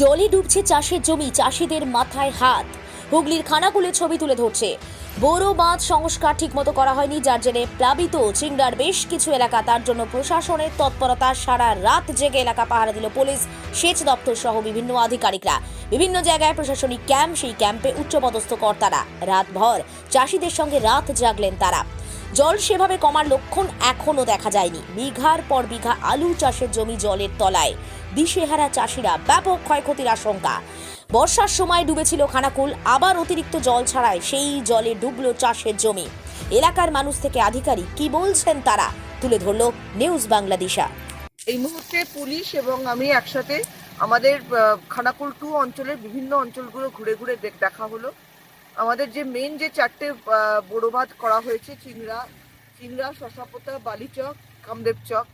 জলে ডুবছে চাষের জমি, চাষিদের মাথায় হাত। হুগলির খানাকুলে ছবি তুলে ধরছে। বড় বাঁধ সংস্কার ঠিকমতো করা হয়নি, যার জেরে প্লাবিত চিংড়ার বেশ কিছু এলাকা। তার জন্য প্রশাসনের তৎপরতা সারা রাত জেগে এলাকা পাহারা দিল পুলিশ, সেচ দপ্তর সহ বিভিন্ন আধিকারিকরা। বিভিন্ন জায়গায় প্রশাসনিক ক্যাম্প, সেই ক্যাম্পে উচ্চপদস্থ কর্তারা। রাতভর চাষিদের সঙ্গে রাত জাগলেন তারা। জল সেভাবে কমার লক্ষণ এখনও দেখা যায়নি। বিঘার পর বিঘা আলু চাষের জমি জলের তলায়। দিশেহারা চাষিরা ব্যাপক ক্ষয়ক্ষতির আশঙ্কা। বর্ষার সময় ডুবেছিল খানাকুল, আবার অতিরিক্ত জল ছাড়ায় সেই জলে ডুবলো চাষের জমি। এলাকার মানুষ থেকে আধিকারিক কি বলছেন তারা তুলে ধরলো নিউজ বাংলাদেশা। এই মুহূর্তে পুলিশ এবং আমি একসাথে আমাদের খানাকুল টু অঞ্চলের বিভিন্ন অঞ্চলগুলো ঘুরে ঘুরে দেখ- দেখা হলো। আমাদের যে মেন যে চারটে বড় বাঁধ করা হয়েছে, চিংড়া চিংড়া শশাপোতা বালিচক কামদেব চক,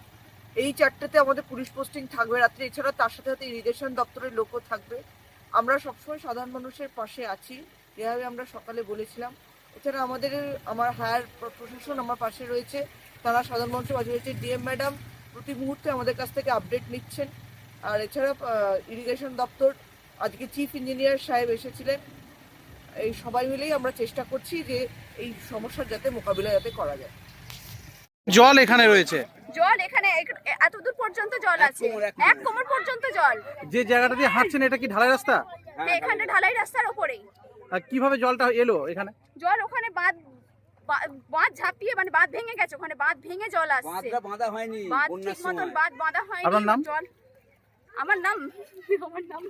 এই চারটেতে আমাদের পুলিশ পোস্টিং থাকবে রাত্রে। এছাড়া তার সাথে সাথে ইরিগেশন দপ্তরের লোকও থাকবে। আমরা সবসময় সাধারণ মানুষের পাশে আছি, যেভাবে আমরা সকালে বলেছিলাম। এছাড়া আমাদের, আমার হায়ার প্রশাসন আমার পাশে রয়েছে। তারা সাধারণ মানুষের পাশে রয়েছে। ডিএম ম্যাডাম প্রতি মুহূর্তে আমাদের কাছ থেকে আপডেট নিচ্ছেন। আর এছাড়া ইরিগেশন দপ্তর, আজকে চিফ ইঞ্জিনিয়ার সাহেব এসেছিলেন। এই সবাই মিলেই আমরা চেষ্টা করছি যে এই সমস্যার যাতে মোকাবিলা যাতে করা যায়। জল এখানে রয়েছে? জল এখানে এত দূর পর্যন্ত জল আছে। এক কোমর। পর্যন্ত জল। যে জায়গাটা দিয়ে হাঁটছেন এটা কি ঢালাই রাস্তা? হ্যাঁ, এখানে ঢালাই রাস্তার ওপরেই। আর কীভাবে জলটা এলো এখানে? জল ওখানে বাঁধ বা- বাঁধ ঝাঁপিয়ে মানে বাঁধ ভেঙে গেছে ওখানে বাঁধ ভেঙে জল আসছে। বাঁধটা বাঁধা হয়নি বাঁধ ঠিক মতন বাঁধ বাঁধা হয়নি আপনার নাম? জল। আমার নাম আমার নাম।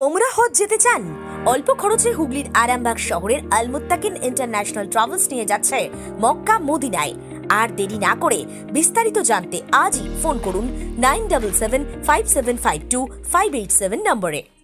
ওমরা হজ যেতে চান? অল্প খরচে হুগলির আরামবাগ শহরের আলমুত্তাকিন ইন্টারন্যাশনাল ট্রাভেলস নিয়ে যাচ্ছে মক্কা মদিনায়। আর দেরি না করে বিস্তারিত জানতে আজই ফোন করুন nine double seven five seven five two five eight seven নম্বরে।